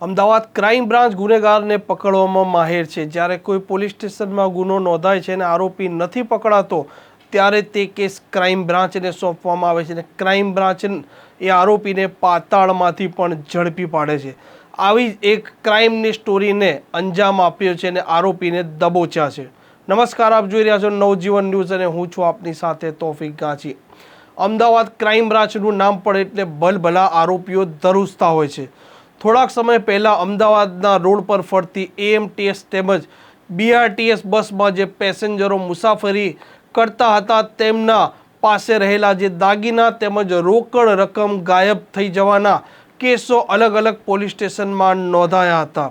Ahmedabad crime branch ગુનેગારને પકડવામાં માહેર છે. જ્યારે કોઈ પોલીસ સ્ટેશનમાં ગુનો નોંધાય છે અને આરોપી નથી પકડાતો, ત્યારે તે કેસ ક્રાઇમ બ્રાન્ચને સોંપવામાં આવે છે અને ક્રાઇમ બ્રાન્ચ એ આરોપીને પાતાળમાંથી પણ ઝડપી પાડે છે. આવી એક ક્રાઇમની સ્ટોરીને અંજામ આપ્યો છે અને આરોપીને દબોચ્યા છે. નમસ્કાર, આપ જોઈ રહ્યા છો નવજીવન ન્યૂઝ અને હું છું આપની સાથે તોફિક ગાંચી. અમદાવાદ ક્રાઇમ બ્રાન્ચનું નામ પડે એટલે ભલભલા આરોપીઓ ધરુસતા હોય છે. થોડાક સમય પહેલાં અમદાવાદના રોડ પર ફરતી એએમટીએસ તેમજ બીઆરટીએસ બસમાં જે પેસેન્જરો મુસાફરી કરતા હતા, તેમના પાસે રહેલા જે દાગીના તેમજ રોકડ રકમ ગાયબ થઈ જવાના કેસો અલગ અલગ પોલીસ સ્ટેશનમાં નોંધાયા હતા.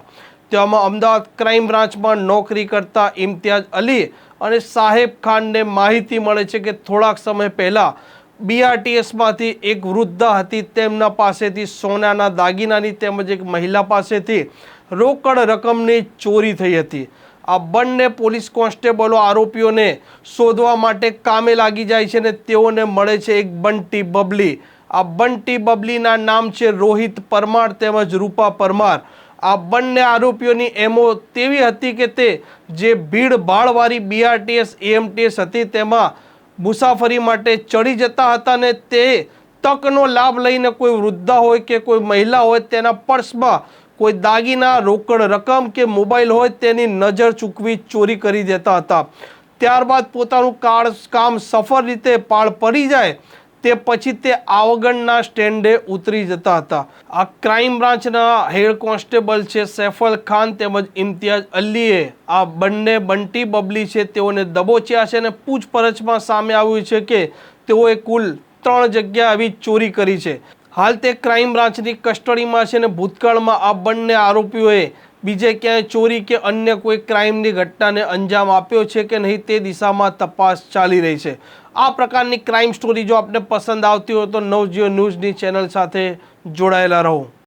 તેમાં અમદાવાદ ક્રાઇમ બ્રાન્ચમાં નોકરી કરતા ઇમ્તિયાઝ અલી અને સાહેબ ખાનને માહિતી મળે છે કે થોડાક સમય પહેલાં બીઆરટીએસમાંથી એક વૃદ્ધા હતી તેમના પાસેથી સોનાના દાગીનાની તેમજ એક મહિલા પાસેથી રોકડ રકમની ચોરી થઈ હતી. આ બંને પોલીસ કોન્સ્ટેબલો આરોપીઓને શોધવા માટે કામે લાગી જાય છે અને તેઓને મળે છે એક બંટી બબલી. આ બંટી બબલીના નામ છે રોહિત પરમાર તેમજ રૂપા પરમાર. આ બંને આરોપીઓની એમો તેવી હતી કે તે જે ભીડ ભાડવાળી બીઆરટીએસ એએમટીએસ હતી, તેમાં મુસાફરી માટે ચડી જતા હતા ને તે તકનો લાભ લઈને કોઈ વૃદ્ધા હોય કે કોઈ મહિલા હોય તેના પર્સમાં કોઈ દાગીના, રોકડ રકમ કે મોબાઈલ હોય તેની નજર ચૂકવી ચોરી કરી દેતા હતા. ત્યારબાદ પોતાનું કાળ કામ સફળ રીતે પાળ પડી જાય તે પછી તે આવગણના સ્ટેન્ડે ઉતરી જતા હતા. આ ક્રાઇમ બ્રાન્ચના હેડ કોન્સ્ટેબલ છે સૈફલ ખાન તેમજ ઇમ્તિયાઝ અલીએ. આ બંને બંટી બબલી છે, તેઓને દબોચ્યા છે અને પૂછપરછમાં સામે આવ્યું છે કે તેઓએ કુલ ત્રણ જગ્યા આવી ચોરી કરી છે. હાલ તે ક્રાઇમ બ્રાન્ચની કસ્ટડીમાં છે અને ભૂતકાળમાં આ બંને આરોપીઓએ બીજે ક્યાંય ચોરી કે અન્ય કોઈ ક્રાઇમની ઘટનાને અંજામ આપ્યો છે કે નહીં તે દિશામાં તપાસ ચાલી રહી છે. આ પ્રકારની ક્રાઇમ સ્ટોરી જો આપને પસંદ આવતી હોય તો નવજીઓ ન્યૂઝની ચેનલ સાથે જોડાયેલા રહો.